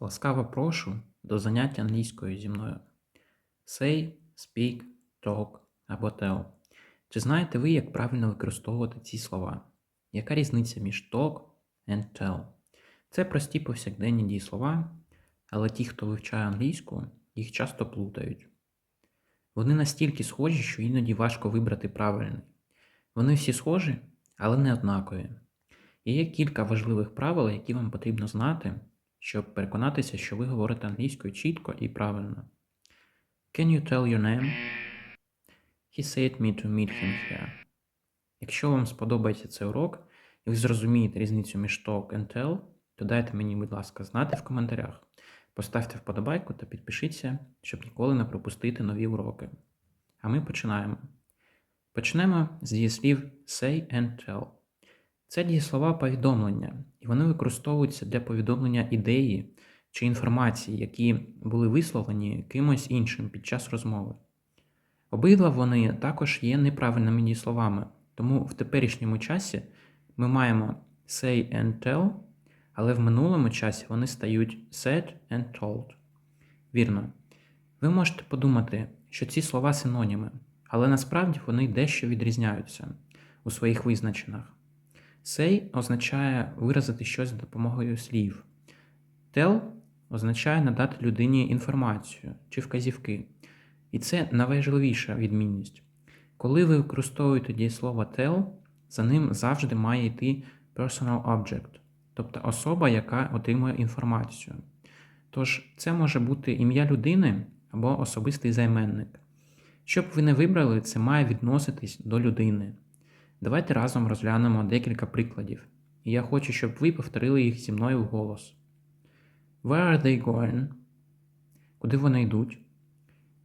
Ласкаво прошу до заняття англійською зі мною. Say, speak, talk або tell. Чи знаєте ви, як правильно використовувати ці слова? Яка різниця між talk and tell? Це прості повсякденні дієслова, але ті, хто вивчає англійську, їх часто плутають. Вони настільки схожі, що іноді важко вибрати правильний. Вони всі схожі, але не однакові. І є кілька важливих правил, які вам потрібно знати, щоб переконатися, що ви говорите англійською чітко і правильно. Can you tell your name? He said me to meet him here. Якщо вам сподобається цей урок, і ви зрозумієте різницю між talk and tell, то дайте мені, будь ласка, знати в коментарях. Поставте вподобайку та підпишіться, щоб ніколи не пропустити нові уроки. А ми починаємо. Почнемо з дієслів say and tell. Це дієслова повідомлення, і вони використовуються для повідомлення ідеї чи інформації, які були висловлені кимось іншим під час розмови. Обидва вони також є неправильними дієсловами, тому в теперішньому часі ми маємо say and tell, але в минулому часі вони стають said and told. Вірно. Ви можете подумати, що ці слова синоніми, але насправді вони дещо відрізняються у своїх визначеннях. Say означає виразити щось за допомогою слів. Tell означає надати людині інформацію чи вказівки. І це найважливіша відмінність. Коли ви використовуєте дієслово tell, за ним завжди має йти personal object, тобто особа, яка отримує інформацію. Тож це може бути ім'я людини або особистий займенник. Щоб ви не вибрали, це має відноситись до людини. Давайте разом розглянемо декілька прикладів, і я хочу, щоб ви повторили їх зі мною вголос. Where are they going? Куди вони йдуть?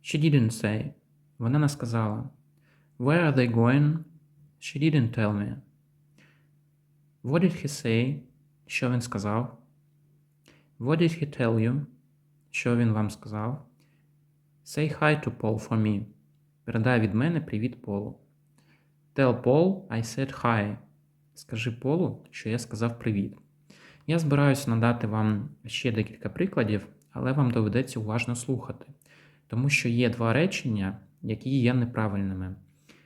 She didn't say. Вона не сказала. Where are they going? She didn't tell me. What did he say? Що він сказав? What did he tell you? Що він вам сказав? Say hi to Paul for me. Передай від мене привіт Полу. Tell Paul I said hi. Скажи Полу, що я сказав привіт. Я збираюся надати вам ще декілька прикладів, але вам доведеться уважно слухати, тому що є два речення, які є неправильними.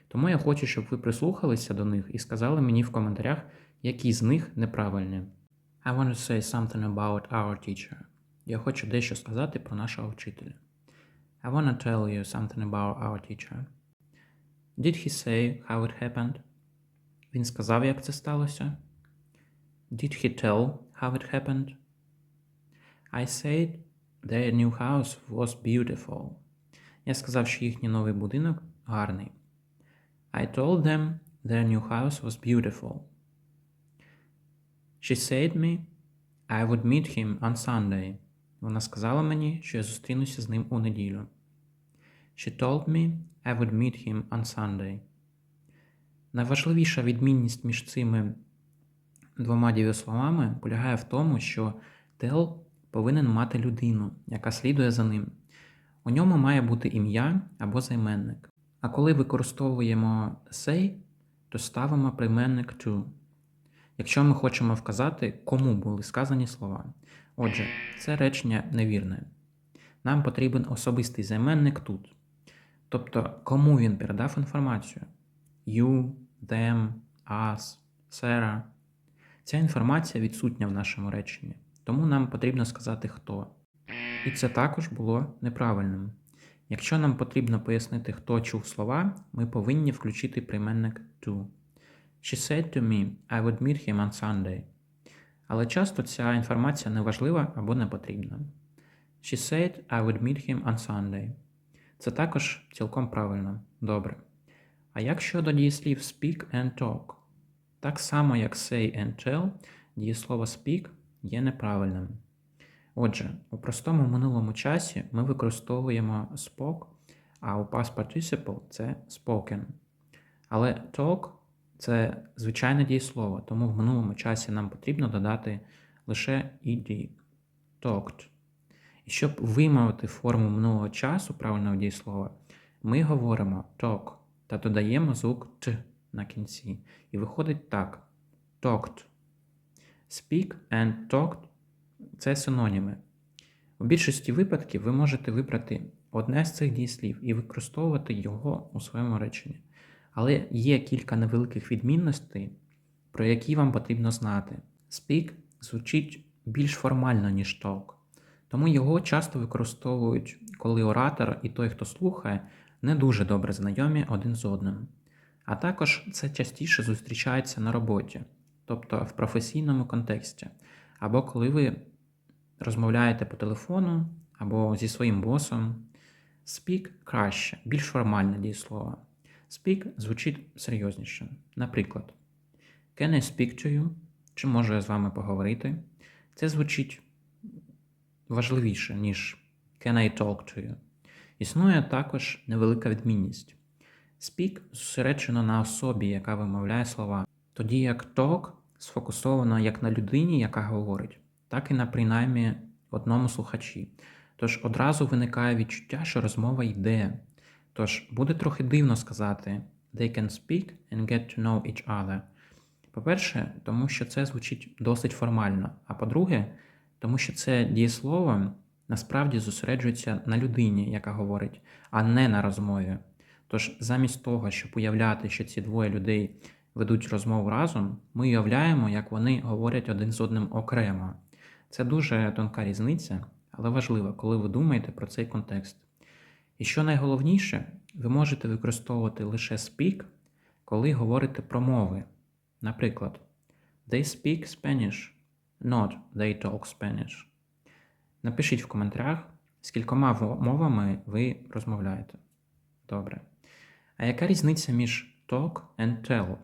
Тому я хочу, щоб ви прислухалися до них і сказали мені в коментарях, які з них неправильні. I want to say something about our teacher. Я хочу дещо сказати про нашого вчителя. I want to tell you something about our teacher. Did he say how it happened? Він сказав, як це сталося? Did he tell how it happened? I said their new house was beautiful. Я сказав, що їхній новий будинок гарний. I told them their new house was beautiful. She said me I would meet him on Sunday. Вона сказала мені, що я зустрінуся з ним у неділю. She told me I would meet him on Sunday. Найважливіша відмінність між цими двома дієсловами полягає в тому, що tell повинен мати людину, яка слідує за ним. У ньому має бути ім'я або займенник. А коли використовуємо say, то ставимо прийменник to. Якщо ми хочемо вказати, кому були сказані слова. Отже, це речення невірне. Нам потрібен особистий займенник тут. Тобто, кому він передав інформацію: you, them, us, Sarah. Ця інформація відсутня в нашому реченні, тому нам потрібно сказати хто. І це також було неправильним. Якщо нам потрібно пояснити, хто чув слова, ми повинні включити прийменник to. She said to me, I would meet him on Sunday. Але часто ця інформація не важлива або не потрібна. She said, I would meet him on Sunday. Це також цілком правильно. Добре. А як щодо дієслів speak and talk? Так само, як say and tell, дієслово speak є неправильним. Отже, у простому минулому часі ми використовуємо spoke, а у past participle це spoken. Але talk це звичайне дієслово, тому в минулому часі нам потрібно додати лише ed. Talked. І щоб вимовити форму минулого часу правильного дієслова, ми говоримо talk та додаємо звук Т на кінці. І виходить так: talked. Speak and talked це синоніми. У більшості випадків ви можете вибрати одне з цих дієслів і використовувати його у своєму реченні. Але є кілька невеликих відмінностей, про які вам потрібно знати. Speak звучить більш формально, ніж talk, тому його часто використовують, коли оратор і той, хто слухає, не дуже добре знайомі один з одним. А також це частіше зустрічається на роботі, тобто в професійному контексті, або коли ви розмовляєте по телефону або зі своїм босом. Speak краще, більш формальне дієслово. Speak звучить серйозніше. Наприклад, Can I speak to you? Чи можу я з вами поговорити? Це звучить важливіше, ніж Can I talk to you? Існує також невелика відмінність. Speak зосереджено на особі, яка вимовляє слова, тоді як talk сфокусовано як на людині, яка говорить, так і на принаймні одному слухачі. Тож одразу виникає відчуття, що розмова йде. Тож буде трохи дивно сказати They can speak and get to know each other. По-перше, тому що це звучить досить формально. А по-друге, тому що це дієслово насправді зосереджується на людині, яка говорить, а не на розмові. Тож, замість того, щоб уявляти, що ці двоє людей ведуть розмову разом, ми уявляємо, як вони говорять один з одним окремо. Це дуже тонка різниця, але важлива, коли ви думаєте про цей контекст. І що найголовніше, ви можете використовувати лише speak, коли говорите про мови. Наприклад, They speak Spanish, not they talk Spanish. Напишіть в коментарях, з кількома мовами ви розмовляєте. Добре. А яка різниця між talk and tell?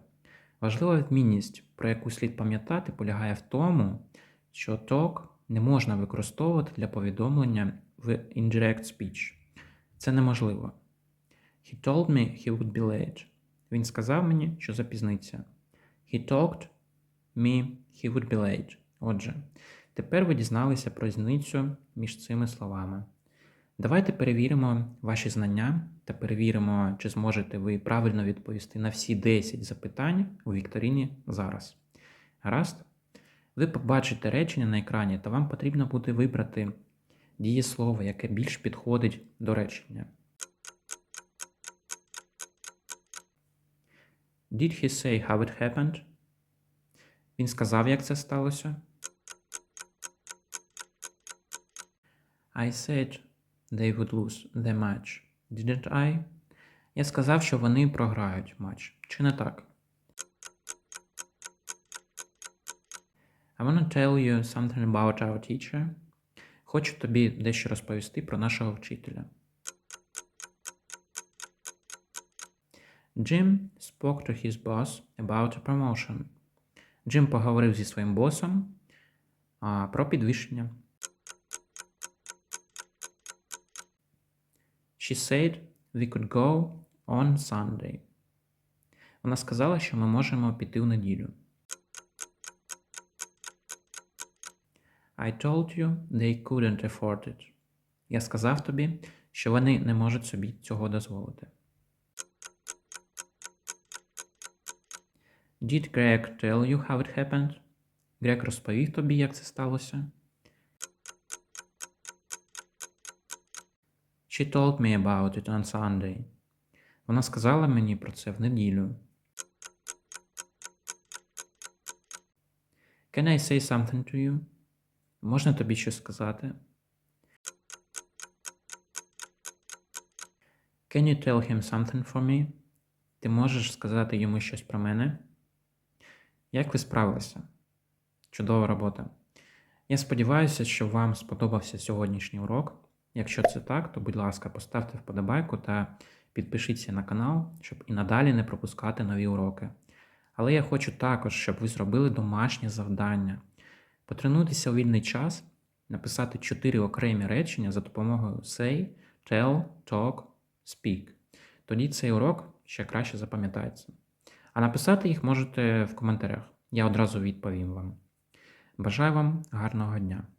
Важлива відмінність, про яку слід пам'ятати, полягає в тому, що talk не можна використовувати для повідомлення в indirect speech. Це неможливо. He told me he would be late. Він сказав мені, що запізниться. He talked me he would be late. Отже, тепер ви дізналися про різницю між цими словами. Давайте перевіримо ваші знання та перевіримо, чи зможете ви правильно відповісти на всі 10 запитань у Вікторіні зараз. Гаразд? Ви побачите речення на екрані, та вам потрібно буде вибрати дієслово, яке більш підходить до речення. Did he say how it happened? Він сказав, як це сталося. I said they would lose the match. Didn't I? Я сказав, що вони програють матч. Чи не так? I want to tell you something about our teacher. Хочу тобі дещо розповісти про нашого вчителя. Jim spoke to his boss about a promotion. Джим поговорив зі своїм босом а, про підвищення. She said we could go on Sunday. Вона сказала, що ми можемо піти в неділю. I told you they couldn't afford it. Я сказав тобі, що вони не можуть собі цього дозволити. Did Greg tell you how it happened? Грек розповів тобі, як це сталося. She told me about it on Sunday. Вона сказала мені про це в неділю. Can I say something to you? Можна тобі щось сказати? Can you tell him something for me? Ти можеш сказати йому щось про мене? Як ви справилися? Чудова робота. Я сподіваюся, що вам сподобався сьогоднішній урок. Якщо це так, то будь ласка, поставте вподобайку та підпишіться на канал, щоб і надалі не пропускати нові уроки. Але я хочу також, щоб ви зробили домашнє завдання. Потренуйтеся у вільний час, написати чотири окремі речення за допомогою say, tell, talk, speak. Тоді цей урок ще краще запам'ятається. А написати їх можете в коментарях. Я одразу відповім вам. Бажаю вам гарного дня!